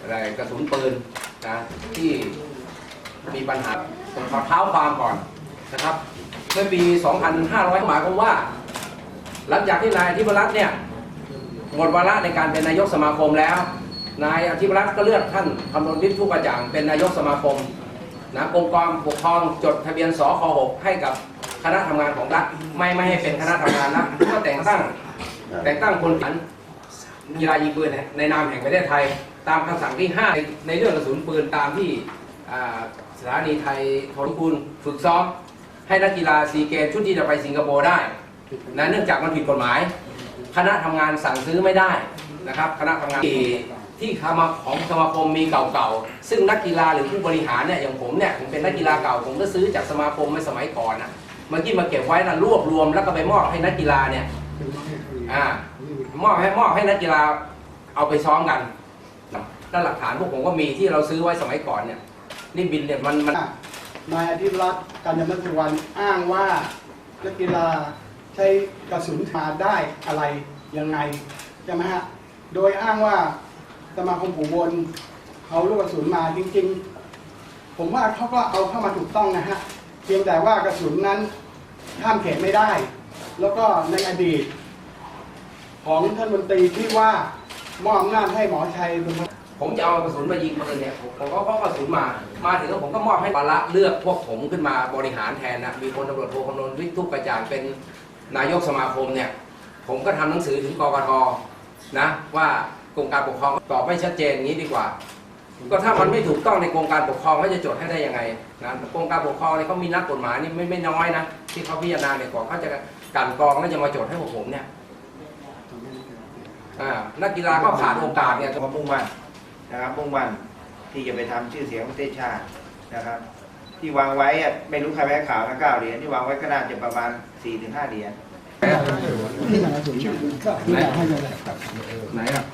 อะไรกระสุนปืนนะที่มีปัญหาผมขอเท้าความก่อนนะครับเมื่อปี 2500 หมายความว่า หลังจากที่นายอธิบรัตน์เนี่ยหมดวาระในการเป็นนายกสมาคมแล้ว นายอธิบรัตน์ก็เลือกท่านคำนวณวิทย์ทุกกระจ่างเป็นนายกสมาคมนะกรมกรปกครองจดทะเบียนสค6ให้กับคณะทำงานของรัฐไม่ไม่ให้เป็นคณะทำงานนะก็แต่งตั้งแต่งตั้งคนขัน กีฬายิงปืนในนามแห่งประเทศไทย ตามคำสั่งที่ 5 ในในเรื่องกระสุนปืนตามที่สถานีไทยโทรคุณฝึกซ้อม ให้นักกีฬาซีเกมชุดที่จะไปสิงคโปร์ได้นะเนื่องจากมันผิดกฎหมาย คณะทำงานสั่งซื้อไม่ได้นะครับคณะทำงานที่ที่คมาของสมาคมมีเก่าๆ ซึ่งนักกีฬาหรือผู้บริหารเนี่ยอย่างผมเนี่ยผมเป็นนักกีฬาเก่าผมก็ซื้อจากสมาคมในสมัยก่อนนะเมื่อกี้มาเก็บไว้นะรวบรวมแล้วก็ไปมอบให้นักกีฬาเนี่ย อ่ามอบให้มอบให้นักกีฬาเอาไปซ้อมกันแล้วหลักฐานพวกผมก็มีที่เราซื้อไว้สมัยก่อนเนี่ยนี่บินเนี่ยมันมันนายอธิรัตน์กัญญมัตสุวรรณอ้างว่านักกีฬาใช้กระสุนมาได้อะไรยังไงใช่ไหมฮะโดยอ้างว่าสมาคมปู่บนเอาลูกกระสุนมาจริงๆ ผมว่าเขาก็เอาเข้ามาถูกต้องนะฮะเพียงแต่ว่ากระสุนนั้นข้ามเขตไม่ได้ แล้วก็ในอดีต ของท่านมนตรีที่ว่ามอบอำนาจให้หมอชัยเป็นผมจะเอากระสุนมายิงปืนเนี่ยผมผมก็พราะกระสุนมา มาถึงแล้วผมก็มอบให้ปาระเลือกพวกผมขึ้นมาบริหารแทนนะมีพลตำรวจโทคำนวณวิทุกกระจ่างเป็นนายกสมาคมเนี่ย ผมก็ทำหนังสือถึงกกทนะว่ากรมการปกครองตอบไม่ชัดเจนอย่างนี้ดีกว่า ก็ถ้ามันไม่ถูกต้องในกรมการปกครองเขาจะจดให้ได้ยังไงนะกรมการปกครองเนี่ยเขามีนักกฎหมายนี่ไม่ไม่น้อยนะที่เขาพิจารณาเนี่ยก่อนเขาจะกันกองแล้วจะมาจดให้พวกผมเนี่ยนักกีฬาก็ขาดโอกาสเนี่ยความมุ่งมั่นนะครับมุ่งมั่นที่จะไปทำชื่อเสียงของประเทศชาตินะครับ ที่วางไว้อะไม่รู้ใครแพ้ข่าวนะเก้าเหรียญที่วางไว้ก็น่าจะประมาณ4ี่ถึงห้าเหรียญไหนอะ